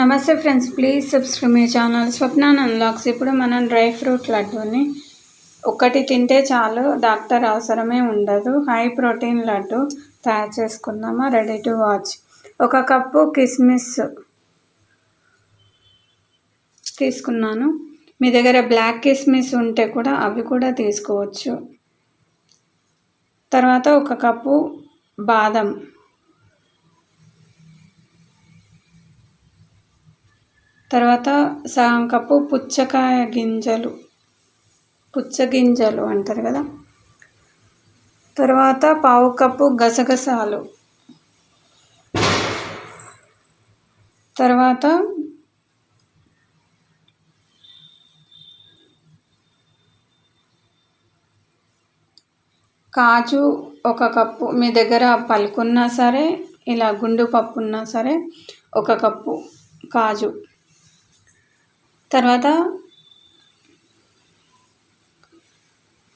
నమస్తే friends please subscribe my channel. స్వప్నాన్ unlocks ఇప్పుడు మనం డ్రై ఫ్రూట్ లడ్డూని ఒకటి తింటే చాలు డాక్టర్ అవసరమే ఉండదు. హై ప్రోటీన్ లడ్డు తయారు చేసుకుందామా? రెడీ టు వాచ్ ఒక కప్పు కిస్మిస్ తీసుకున్నాను. మీ దగ్గర బ్లాక్ కిస్మిస్ ఉంటే కూడా అవి కూడా తీసుకోవచ్చు. తర్వాత ఒక కప్పు బాదం. తర్వాత సగం కప్పు పుచ్చకాయ గింజలు. పుచ్చగింజలు అంటారు కదా. తర్వాత పావు కప్పు గసగసాలు. తర్వాత కాజు ఒక కప్పు. మీ దగ్గర పలుకున్నా సరే ఇలా గుండు పప్పు ఉన్నా సరే ఒక కప్పు కాజు. తర్వాత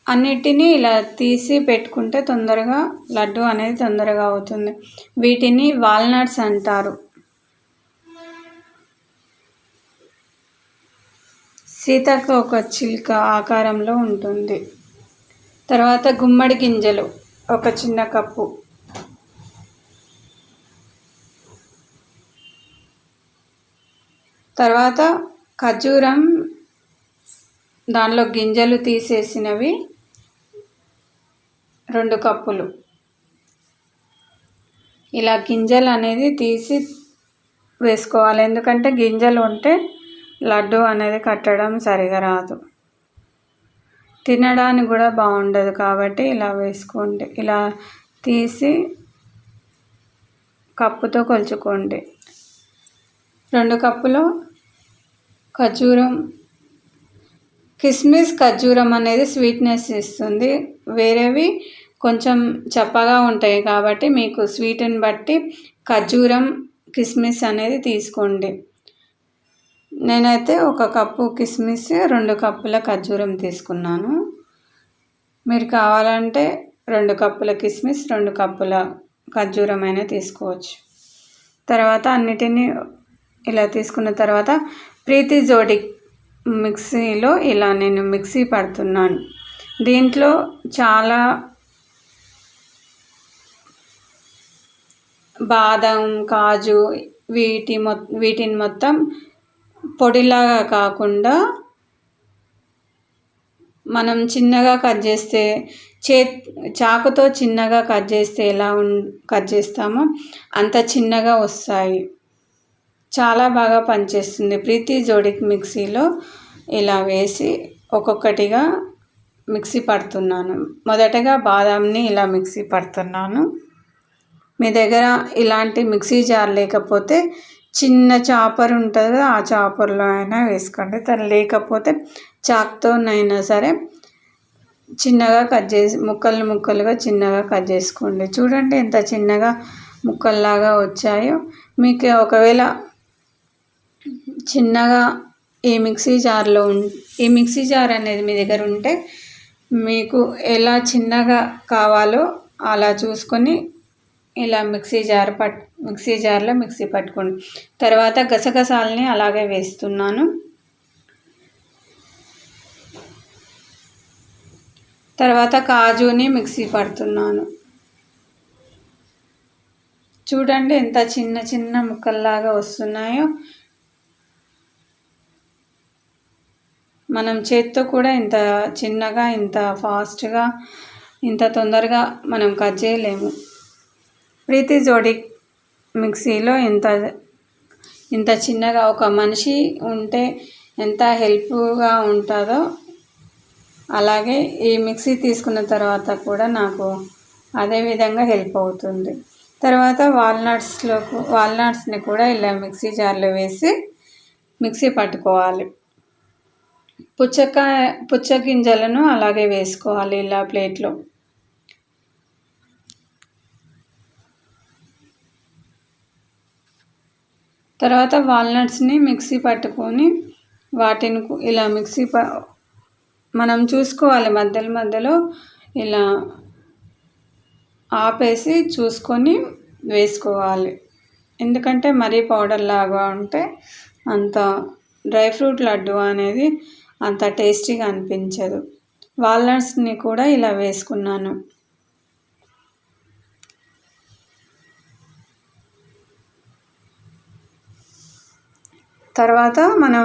అన్నిటినీ ఇలా తీసి పెట్టుకుంటే తొందరగా లడ్డు అనేది తొందరగా అవుతుంది. వీటిని వాల్నట్స్ అంటారు. సీతకు ఒక చిలుక ఆకారంలో ఉంటుంది. తర్వాత గుమ్మడి గింజలు ఒక చిన్న కప్పు. తర్వాత ఖర్జూరం దానిలో గింజలు తీసేసినవి రెండు కప్పులు. ఇలా గింజలు అనేది తీసి వేసుకోవాలి. ఎందుకంటే గింజలు ఉంటే లడ్డు అనేది కట్టడం సరిగా రాదు. తినడానికి కూడా బాగుండదు కాబట్టి ఇలా వేసుకోండి. ఇలా తీసి కప్పుతో కొలుచుకోండి. రెండు కప్పులు ఖర్జూరం కిస్మిస్ ఖర్జూరం అనేది స్వీట్నెస్ ఇస్తుంది. వేరేవి కొంచెం చప్పగా ఉంటాయి కాబట్టి మీకు స్వీట్ని బట్టి ఖర్జూరం కిస్మిస్ అనేది తీసుకోండి. నేనైతే ఒక కప్పు కిస్మిస్ రెండు కప్పుల ఖర్జూరం తీసుకున్నాను. మీరు కావాలంటే రెండు కప్పుల కిస్మిస్ రెండు కప్పుల ఖర్జూరం అయినా తీసుకోవచ్చు. తర్వాత అన్నిటినీ ఇలా తీసుకున్న తర్వాత ప్రీతి జోడి మిక్సీలో ఇలా నేను మిక్సీ పడుతున్నాను. దీంట్లో చాలా బాదం కాజు వీటి మొ వీటిని మొత్తం పొడిలాగా కాకుండా మనం చిన్నగా కట్ చేస్తే చే చాకుతో చిన్నగా కట్ చేస్తే ఎలా ఉం కట్ చేస్తామో అంత చిన్నగా వస్తాయి. చాలా బాగా పనిచేస్తుంది. ప్రీతి జోడిక్ మిక్సీలో ఇలా వేసి ఒక్కొక్కటిగా మిక్సీ పడుతున్నాను. మొదటగా బాదాంని ఇలా మిక్సీ పడుతున్నాను. మీ దగ్గర ఇలాంటి మిక్సీ జార్ లేకపోతే చిన్న చాపర్ ఉంటుంది ఆ చాపర్లో అయినా వేసుకోండి. తను లేకపోతే చాక్తోనైనా సరే చిన్నగా కట్ చేసి ముక్కలు ముక్కలుగా చిన్నగా కట్ చేసుకోండి. చూడండి ఎంత చిన్నగా ముక్కల్లాగా వచ్చాయో. మీకు ఒకవేళ చిన్నగా ఈ మిక్సీ జార్లో ఈ మిక్సీ జార్ అనేది మీ దగ్గర ఉంటే మీకు ఎలా చిన్నగా కావాలో అలా చూసుకొని ఇలా మిక్సీ జార్ పట్ మిక్సీ జార్లో మిక్సీ పట్టుకోండి. తర్వాత గసగసాలని అలాగే వేస్తున్నాను. తర్వాత కాజుని మిక్సీ పడుతున్నాను. చూడండి ఎంత చిన్న చిన్న ముక్కల్లాగా వస్తున్నాయో. మనం చేత్తో కూడా ఇంత చిన్నగా ఇంత ఫాస్ట్గా ఇంత తొందరగా మనం కట్ చేయలేము. ప్రీతి జోడి మిక్సీలో ఇంత ఇంత చిన్నగా ఒక మనిషి ఉంటే ఎంత హెల్ప్గా ఉంటుందో అలాగే ఈ మిక్సీ తీసుకున్న తర్వాత కూడా నాకు అదే విధంగా హెల్ప్ అవుతుంది. తర్వాత వాల్నట్స్లో వాల్నట్స్ని కూడా ఇలా మిక్సీ జార్లో వేసి మిక్సీ పట్టుకోవాలి. పుచ్చకాయ పుచ్చగింజలను అలాగే వేసుకోవాలి ఇలా ప్లేట్లో. తర్వాత వాల్నట్స్ని మిక్సీ పట్టుకొని వాటిని ఇలా మిక్సీ ప మనం చూసుకోవాలి మధ్యలో మధ్యలో ఇలా ఆపేసి చూసుకొని వేసుకోవాలి. ఎందుకంటే మరీ పౌడర్ లాగా ఉంటే అంత డ్రై ఫ్రూట్ లడ్డు అనేది అంత టేస్టీగా అనిపించదు. వాల్నట్స్ని కూడా ఇలా వేసుకున్నాను. తర్వాత మనం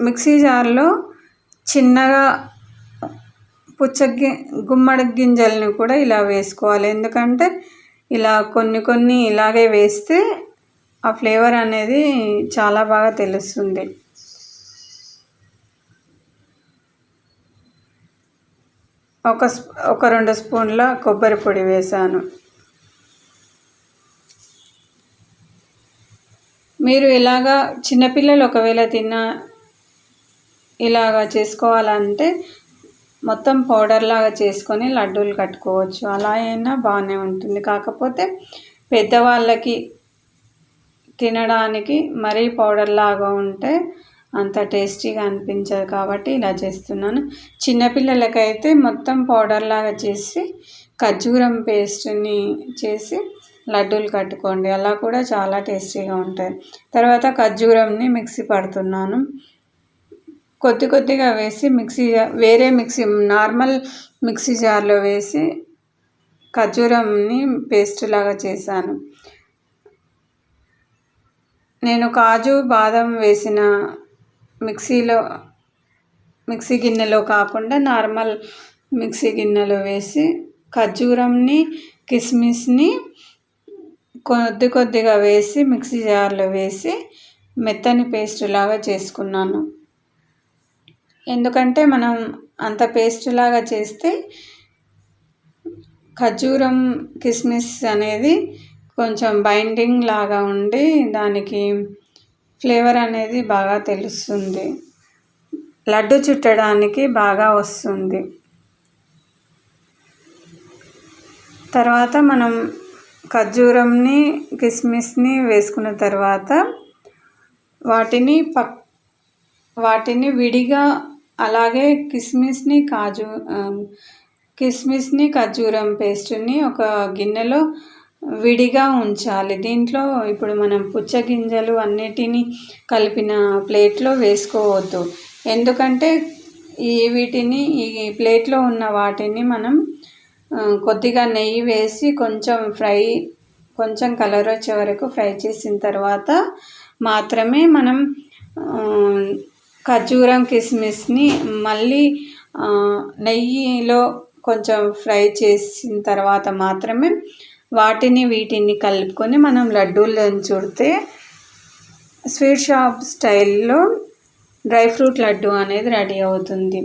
మిక్సీ జార్లో చిన్నగా పుచ్చగి గుమ్మడి గింజలను కూడా ఇలా వేసుకోవాలి. ఎందుకంటే ఇలా కొన్ని కొన్ని ఇలాగే వేస్తే ఆ ఫ్లేవర్ అనేది చాలా బాగా తెలుస్తుంది. ఒక ఒక రెండు స్పూన్ల కొబ్బరి పొడి వేసాను మీరు ఇలాగా చిన్నపిల్లలు ఒకవేళ తిన్న ఇలాగా చేసుకోవాలంటే మొత్తం పౌడర్ లాగా చేసుకొని లడ్డూలు కట్టుకోవచ్చు. అలా అయినా బాగానే ఉంటుంది. కాకపోతే పెద్దవాళ్ళకి తినడానికి మరీ పౌడర్ లాగా ఉంటే అంత టేస్టీగా అనిపించదు కాబట్టి ఇలా చేస్తున్నాను. చిన్నపిల్లలకైతే మొత్తం పౌడర్ లాగా చేసి ఖర్జూరం పేస్ట్ని చేసి లడ్డూలు కట్టుకోండి. అలా కూడా చాలా టేస్టీగా ఉంటాయి. తర్వాత ఖర్జూరంని మిక్సీ పడుతున్నాను. కొద్ది కొద్దిగా వేసి మిక్సీ వేరే మిక్సీ నార్మల్ మిక్సీ జార్లో వేసి ఖర్జూరంని పేస్ట్ లాగా చేశాను. నేను కాజు బాదం వేసిన మిక్సీలో మిక్సీ గిన్నెలో కాకుండా నార్మల్ మిక్సీ గిన్నెలో వేసి ఖర్జూరంని కిస్మిస్ని కొద్ది కొద్దిగా వేసి మిక్సీ జార్లో వేసి మెత్తని పేస్ట్ లాగా చేసుకున్నాను. ఎందుకంటే మనం అంత పేస్ట్ లాగా చేస్తే ఖర్జూరం కిస్మిస్ అనేది కొంచెం బైండింగ్ లాగా ఉండి దానికి ఫ్లేవర్ అనేది బాగా తెలుస్తుంది. లడ్డు చుట్టడానికి బాగా వస్తుంది. తర్వాత మనం ఖర్జూరంని కిస్మిస్ని వేసుకున్న తర్వాత వాటిని పక్ వాటిని విడిగా అలాగే కిస్మిస్ని కాజు కిస్మిస్ని ఖర్జూరం పేస్ట్ని ఒక గిన్నెలో విడిగా ఉంచాలి. దీంట్లో ఇప్పుడు మనం పుచ్చగింజలు అన్నిటినీ కలిపిన ప్లేట్లో వేసుకోవద్దు. ఎందుకంటే ఈ వీటిని ఈ ప్లేట్లో ఉన్న వాటిని మనం కొద్దిగా నెయ్యి వేసి కొంచెం ఫ్రై కొంచెం కలర్ వచ్చే వరకు ఫ్రై చేసిన తర్వాత మాత్రమే మనం ఖర్జూరం కిస్మిస్ని మళ్ళీ నెయ్యిలో కొంచెం ఫ్రై చేసిన తర్వాత మాత్రమే వాటిని వీటిని కలుపుకొని మనం లడ్డూలను చుడితే స్వీట్ షాప్ స్టైల్లో డ్రై ఫ్రూట్ లడ్డు అనేది రెడీ అవుతుంది.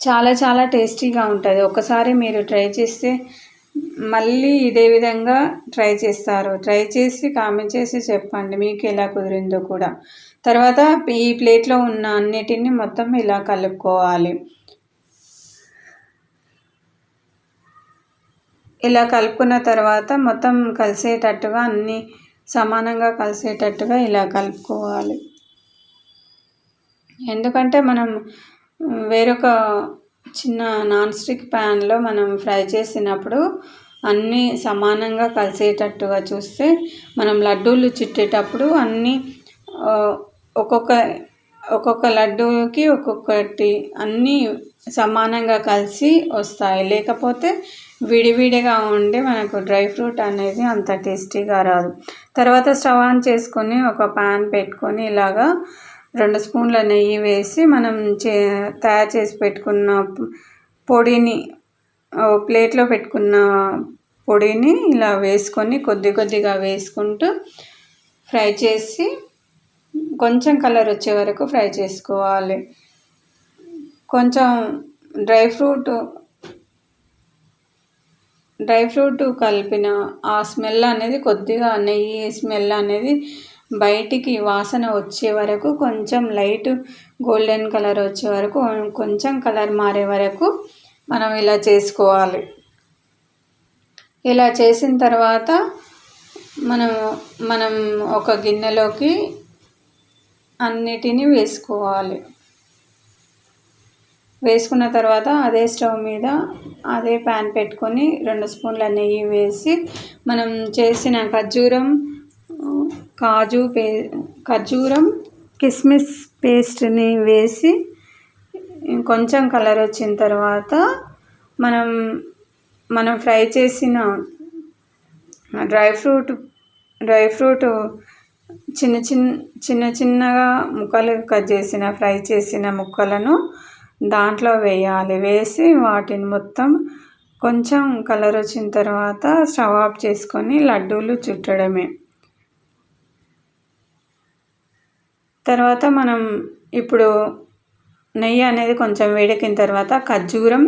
చాలా చాలా టేస్టీగా ఉంటుంది. ఒకసారి మీరు ట్రై చేస్తే మళ్ళీ ఇదే విధంగా ట్రై చేస్తారు. ట్రై చేసి కామెంట్ చేసి చెప్పండి మీకు ఎలా కుదిరిందో కూడా. తర్వాత ఈ ప్లేట్లో ఉన్న అన్నిటిని మొత్తం ఇలా కలుపుకోవాలి. ఇలా కలుపుకున్న తర్వాత మొత్తం కలిసేటట్టుగా అన్నీ సమానంగా కలిసేటట్టుగా ఇలా కలుపుకోవాలి. ఎందుకంటే మనం వేరొక చిన్న నాన్ స్టిక్ ప్యాన్లో మనం ఫ్రై చేసినప్పుడు అన్నీ సమానంగా కలిసేటట్టుగా చూస్తే మనం లడ్డూలు చుట్టేటప్పుడు అన్నీ ఒక్కొక్క ఒక్కొక్క లడ్డూకి ఒక్కొక్కటి అన్నీ సమానంగా కలిసి వస్తాయి. లేకపోతే విడివిడిగా ఉండి మనకు డ్రై ఫ్రూట్ అనేది అంత టేస్టీగా రాదు. తర్వాత స్టవ్ ఆన్ చేసుకొని ఒక ప్యాన్ పెట్టుకొని ఇలాగా రెండు స్పూన్ల నెయ్యి వేసి మనం చే తయారు చేసి పెట్టుకున్న పొడిని ప్లేట్లో పెట్టుకున్న పొడిని ఇలా వేసుకొని కొద్ది కొద్దిగా వేసుకుంటూ ఫ్రై చేసి కొంచెం కలర్ వచ్చే వరకు ఫ్రై చేసుకోవాలి. కొంచెం డ్రై ఫ్రూట్ డ్రై ఫ్రూట్ కలిపిన ఆ స్మెల్ అనేది కొద్దిగా నెయ్యి స్మెల్ అనేది బయటికి వాసన వచ్చే వరకు కొంచెం లైట్ గోల్డెన్ కలర్ వచ్చే వరకు కొంచెం కలర్ మారే వరకు మనం ఇలా చేసుకోవాలి. ఇలా చేసిన తర్వాత మనం మనం ఒక గిన్నెలోకి అన్నిటినీ వేసుకోవాలి. వేసుకున్న తర్వాత అదే స్టవ్ మీద అదే ప్యాన్ పెట్టుకొని రెండు స్పూన్ల నెయ్యి వేసి మనం చేసిన ఖర్జూరం కాజు పే ఖర్జూరం కిస్మిస్ పేస్ట్ని వేసి కొంచెం కలర్ వచ్చిన తర్వాత మనం మనం ఫ్రై చేసిన డ్రై ఫ్రూట్ డ్రై ఫ్రూట్ చిన్న చిన్న చిన్న చిన్నగా ముక్కలు కట్ చేసిన ఫ్రై చేసిన ముక్కలను దాంట్లో వేయాలి. వేసి వాటిని మొత్తం కొంచెం కలర్ వచ్చిన తర్వాత స్టవ్ ఆఫ్ చేసుకొని లడ్డూలు చుట్టడమే. తర్వాత మనం ఇప్పుడు నెయ్యి అనేది కొంచెం వేడెక్కిన తర్వాత ఖర్జూరం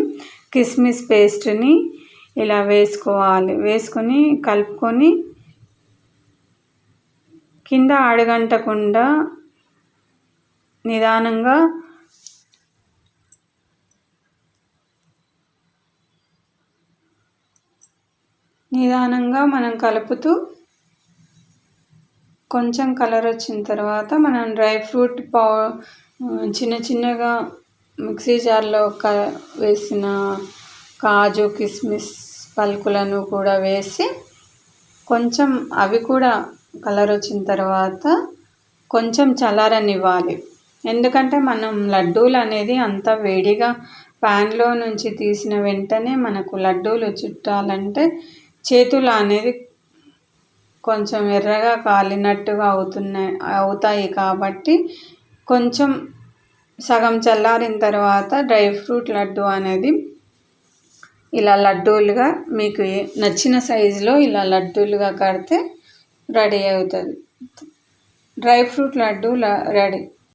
కిస్మిస్ పేస్ట్ని ఇలా వేసుకోవాలి. వేసుకొని కలుపుకొని కింద అడగంటకుండా నిదానంగా నిదానంగా మనం కలుపుతూ కొంచెం కలర్ వచ్చిన తర్వాత మనం డ్రై ఫ్రూట్ పౌ చిన్న చిన్నగా మిక్సీ జార్లో క వేసిన కాజు కిస్మిస్ పలుకులను కూడా వేసి కొంచెం అవి కూడా కలర్ వచ్చిన తర్వాత కొంచెం చల్లారనివ్వాలి. ఎందుకంటే మనం లడ్డూలు అనేది అంత వేడిగా ప్యాన్లో నుంచి తీసిన వెంటనే మనకు లడ్డూలు చుట్టాలంటే చేతులు అనేది కొంచెం ఎర్రగా కాలినట్టుగా అవుతున్నాయి అవుతాయి కాబట్టి కొంచెం సగం చల్లారిన తర్వాత డ్రై ఫ్రూట్ లడ్డు అనేది ఇలా లడ్డూలుగా మీకు నచ్చిన సైజులో ఇలా లడ్డూలుగా కడితే రెడీ అవుతుంది. Dry fruit laddu ready.